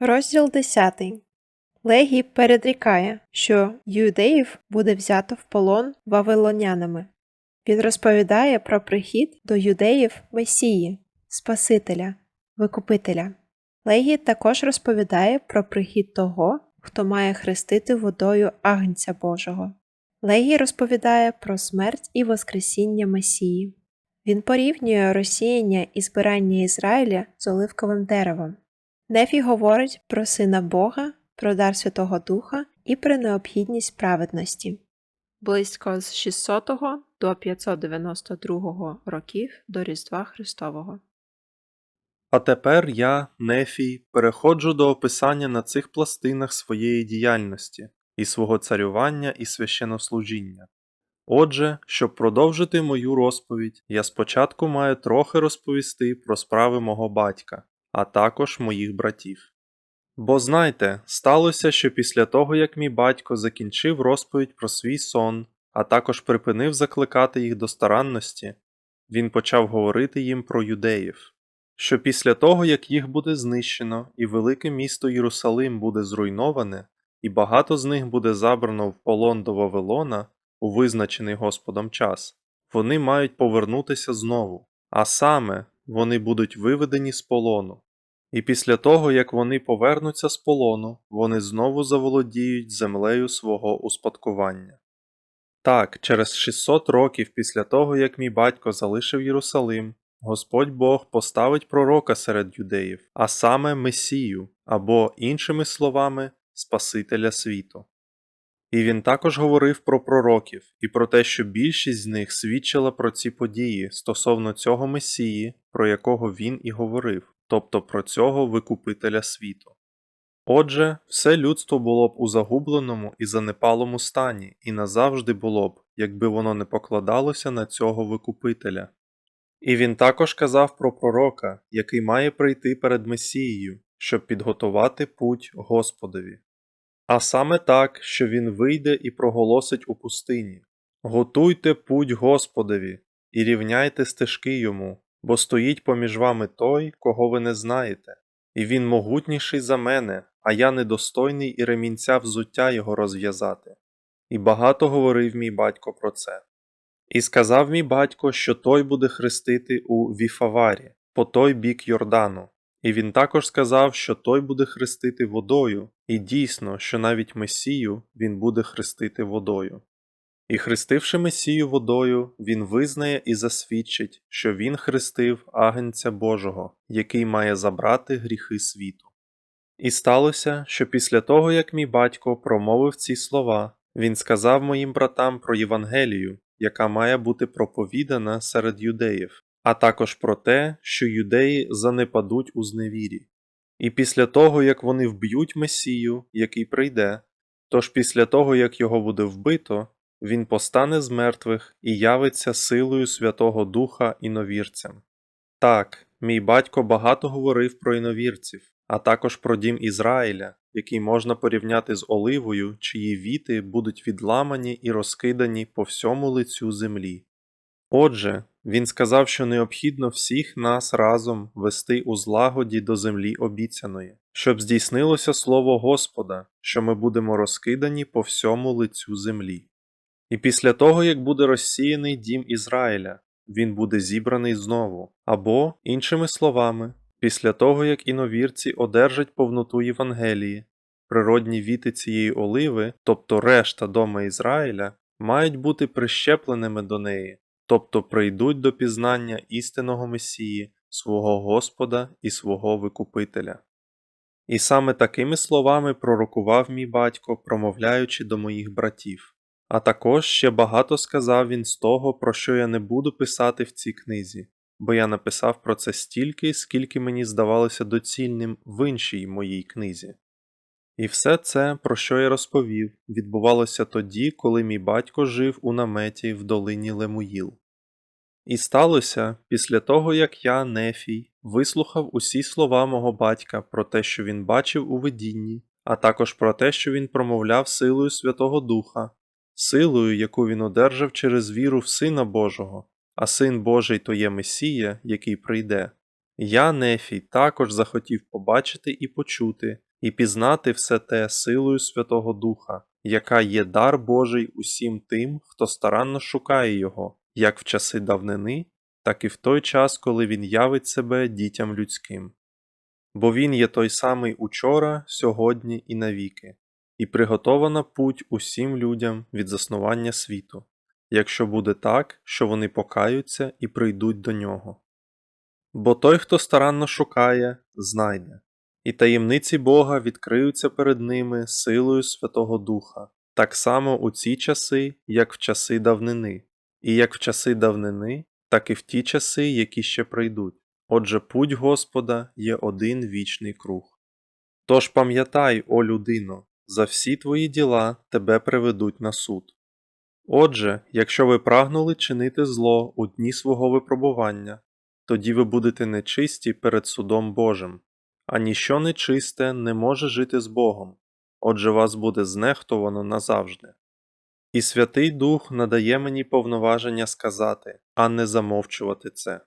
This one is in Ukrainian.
Розділ 10. Легій передрікає, що юдеїв буде взято в полон вавилонянами. Він розповідає про прихід до юдеїв Месії, Спасителя, Викупителя. Легій також розповідає про прихід того, хто має хрестити водою Агнця Божого. Легій розповідає про смерть і Воскресіння Месії. Він порівнює розсіяння і збирання Ізраїля з оливковим деревом. Нефі говорить про Сина Бога, про дар Святого Духа і про необхідність праведності. Близько з 600 до 592 років до Різдва Христового. А тепер я, Нефій, переходжу до описання на цих пластинах своєї діяльності і свого царювання і священнослужіння. Отже, щоб продовжити мою розповідь, я спочатку маю трохи розповісти про справи мого батька, а також моїх братів. Бо знайте, сталося, що після того, як мій батько закінчив розповідь про свій сон, а також припинив закликати їх до старанності, він почав говорити їм про юдеїв що після того, як їх буде знищено, і велике місто Єрусалим буде зруйноване, і багато з них буде забрано в полон до Вавилона у визначений Господом час, вони мають повернутися знову, а саме вони будуть виведені з полону. І після того, як вони повернуться з полону, вони знову заволодіють землею свого успадкування. Так, через 600 років після того, як мій батько залишив Єрусалим, Господь Бог поставить пророка серед юдеїв, а саме Месію, або, іншими словами, Спасителя світу. І він також говорив про пророків і про те, що більшість з них свідчила про ці події стосовно цього Месії, про якого він і говорив, тобто про цього Викупителя світу. Отже, все людство було б у загубленому і занепалому стані, і назавжди було б, якби воно не покладалося на цього Викупителя. І він також казав про пророка, який має прийти перед Месією, щоб підготувати путь Господові. А саме так, що він вийде і проголосить у пустині Готуйте путь Господові і рівняйте стежки йому, бо стоїть поміж вами той, кого ви не знаєте, і він могутніший за мене, а я недостойний і ремінця взуття його розв'язати. І багато говорив мій батько про це. І сказав мій батько, що той буде хрестити у Віфаварі, по той бік Йордану. І він також сказав, що той буде хрестити водою, і дійсно, що навіть Месію він буде хрестити водою. І хрестивши Месію водою, він визнає і засвідчить, що він хрестив агенця Божого, який має забрати гріхи світу. І сталося, що після того, як мій батько промовив ці слова, він сказав моїм братам про Євангелію, яка має бути проповідана серед юдеїв, а також про те, що юдеї занепадуть у зневірі. І після того, як вони вб'ють Месію, який прийде, тож після того, як його буде вбито, він постане з мертвих і явиться силою Святого Духа іновірцям. Так, мій батько багато говорив про іновірців, а також про дім Ізраїля, який можна порівняти з оливою, чиї віти будуть відламані і розкидані по всьому лицю землі. Отже, він сказав, що необхідно всіх нас разом вести у злагоді до землі обіцяної, щоб здійснилося слово Господа, що ми будемо розкидані по всьому лицю землі. І після того, як буде розсіяний дім Ізраїля, він буде зібраний знову, або, іншими словами, після того, як іновірці одержать повноту Євангелії, природні віти цієї оливи, тобто решта дома Ізраїля, мають бути прищепленими до неї, тобто прийдуть до пізнання істинного Месії, свого Господа і свого Викупителя. І саме такими словами пророкував мій батько, промовляючи до моїх братів. А також ще багато сказав він з того, про що я не буду писати в цій книзі, бо я написав про це стільки, скільки мені здавалося доцільним в іншій моїй книзі. І все це, про що я розповів, відбувалося тоді, коли мій батько жив у наметі в долині Лемуїл. І сталося після того, як я, Нефій, вислухав усі слова мого батька про те, що він бачив у видінні, а також про те, що він промовляв силою Святого Духа, силою, яку він одержав через віру в Сина Божого, а Син Божий то є Месія, який прийде. Я, Нефій, також захотів побачити і почути, і пізнати все те силою Святого Духа, яка є дар Божий усім тим, хто старанно шукає Його, як в часи давнини, так і в той час, коли Він явить себе дітям людським. Бо Він є той самий учора, сьогодні і навіки, і приготована путь усім людям від заснування світу, якщо буде так, що вони покаються і прийдуть до нього. Бо той, хто старанно шукає, знайде, і таємниці Бога відкриються перед ними силою Святого Духа, так само у ці часи, як в часи давнини, і як в часи давнини, так і в ті часи, які ще прийдуть. Отже, путь Господа є один вічний круг. Тож пам'ятай, о людино, за всі твої діла тебе приведуть на суд. Отже, якщо ви прагнули чинити зло у дні свого випробування, тоді ви будете нечисті перед судом Божим, а ніщо нечисте не може жити з Богом, отже вас буде знехтовано назавжди. І Святий Дух надає мені повноваження сказати, а не замовчувати це.